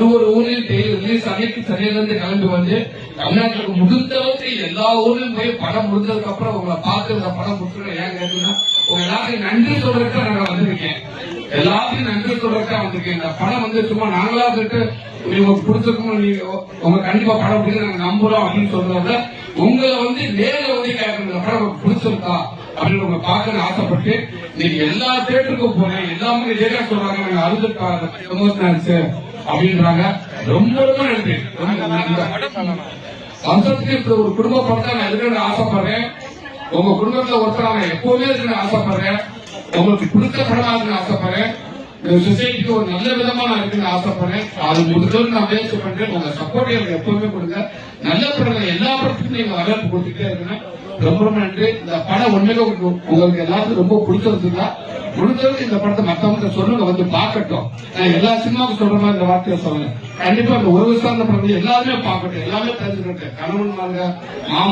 ஒரு ஒரு ஊரில் ரிலீஸ் அன்னைக்கு சென்னையிலிருந்து கிளம்பி வந்து தமிழ்நாட்டுக்கு முடிந்த அளவுக்கு எல்லா ஊர்லயும் போய் படம் முடிஞ்சதுக்கு அப்புறம் உங்களை பார்த்து படம் முடிச்சுட்டு ஏன் கேட்டீங்கன்னா உங்க எல்லாத்தையும் நன்றி சொல்றதுக்கு நாங்க வந்திருக்கேன். எல்லாத்தையும் நன்றி சொல்றதுக்கு வந்திருக்கேன். இந்த படம் வந்து சும்மா நாங்களா வந்துட்டு உங்களுக்கு பிடிச்சிருக்கும் நீங்க உங்க கண்டிப்பா படம் பிடிச்சி நாங்க நம்புறோம் அப்படின்னு சொல்றத உங்களை வந்து நேரில் வந்து கேட்கணும். இந்த படம் பிடிச்சிருக்கா அப்படின்னு உங்க பார்க்கணும்னு ஆசைப்பட்டு நீங்க எல்லா தேட்டருக்கும் போனேன். எல்லாமே ஏரியா சொல்றாங்க. நாங்க அழுதுட்டாங்க எமோஷன் அப்படின்றாங்க. ரொம்ப ரொம்ப நன்றி. வருஷத்துக்கு இப்படி ஒரு குடும்ப படத்தை நான் இருக்கணும்னு ஆசைப்படுறேன்? உங்க குடும்பத்துல ஒருத்தர் நான் எப்பவுமே இருக்கணும்னு ஆசைப்படுறேன்? உங்களுக்கு பிடிச்ச படமா இருக்குன்னு ஆசைப்படுறேன்? சொசைட்டிக்கு ஒரு நல்ல விதமா நான் இருக்குன்னு ஆசைப்படுறேன்? அது முடிஞ்சவரை நான் முயற்சி பண்றேன். உங்க சப்போர்ட் எனக்கு எப்பவுமே கொடுங்க. நல்ல படங்கள் எல்லா படத்துக்கும் நீங்க வரவேற்பு கொடுத்துட்டே இருக்கேன் ரொம்ப ரொம்ப நன்றி. இந்த படம் உண்மையில உங்களுக்கு எல்லாத்துக்கும் ரொம்ப பிடிச்சிருந்தா முடிஞ்சவங்க இந்த படத்தை மத்தவங்க சொல்லுங்க வந்து பாக்கட்டும் நான் எல்லா சினிமாவுக்கும் சொல்ற மாதிரி இந்த வார்த்தையை சொல்லுங்க கண்டிப்பா இந்த ஒரு சார்ந்த படம் எல்லாருமே பாக்கட்டும் எல்லாமே தெரிஞ்சுக்கிட்டேன் கணவன் மாங்க மாமா